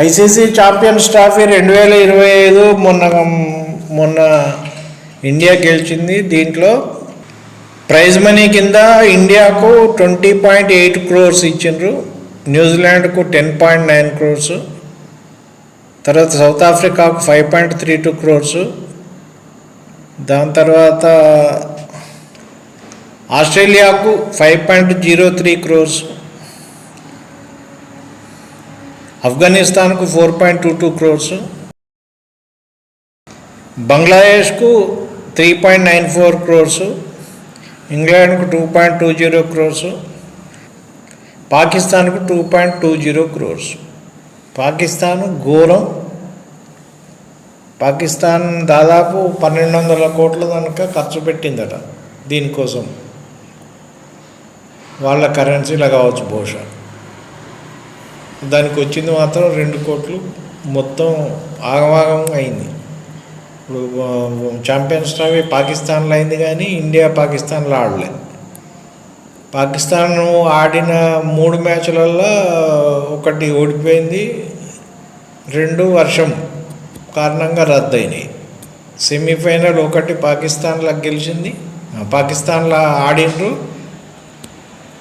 ICC champions trophy రెండు వేల ఇరవై ఐదు మొన్న మొన్న ఇండియా గెలిచింది. దీంట్లో ప్రైజ్ మనీ కింద ఇండియాకు ట్వంటీ పాయింట్ ఎయిట్ క్రోర్స్ ఇచ్చిండ్రు. న్యూజిలాండ్కు టెన్ పాయింట్ నైన్ క్రోర్స్. తర్వాత సౌత్ ఆఫ్రికాకు five point three two crores. దాని తర్వాత ఆస్ట్రేలియాకు five point zero three crores. ఆఫ్ఘనిస్తాన్కు four point two two crores బంగ్లాదేశ్కు three point nine four crores ఇంగ్లాండ్కు two point two zero crores పాకిస్తాన్కు two point two zero crores Pakistan ఘోరం. పాకిస్తాన్ దాదాపు పన్నెండు వందల కోట్ల కనుక ఖర్చు పెట్టిందట దీనికోసం. వాళ్ళ కరెన్సీలో కావచ్చు బహుశా. దానికి వచ్చింది మాత్రం రెండు కోట్లు మొత్తం ఆగమాగం అయింది. ఇప్పుడు ఛాంపియన్స్ ట్రోఫీ పాకిస్తాన్లో అయింది కానీ ఇండియా పాకిస్తాన్లో ఆడలే. పాకిస్తాన్ ఆడిన మూడు మ్యాచ్లలో ఒకటి ఓడిపోయింది. రెండు వర్షం కారణంగా రద్దయినాయి. సెమీఫైనల్ ఒకటి పాకిస్తాన్లో గెలిచింది. పాకిస్తాన్లో ఆడిండ్రు.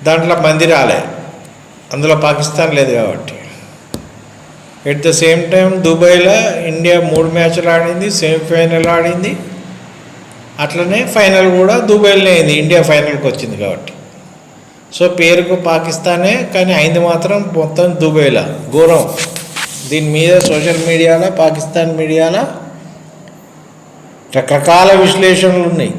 దాంట్లో మంది రాలే. అందులో పాకిస్తాన్ లేదు కాబట్టి. ఎట్ ద సేమ్ టైం దుబాయ్లో ఇండియా మూడు మ్యాచ్లు ఆడింది సెమీఫైనల్ ఆడింది. అట్లనే ఫైనల్ కూడా దుబాయ్లోనే అయింది ఇండియా ఫైనల్కి వచ్చింది కాబట్టి. సో పేరుకు పాకిస్తానే కానీ అయింది మాత్రం మొత్తం దుబాయ్లో. ఘోరం. దీని మీద సోషల్ మీడియాలో పాకిస్తాన్ మీడియాలో రకరకాల విశ్లేషణలు ఉన్నాయి.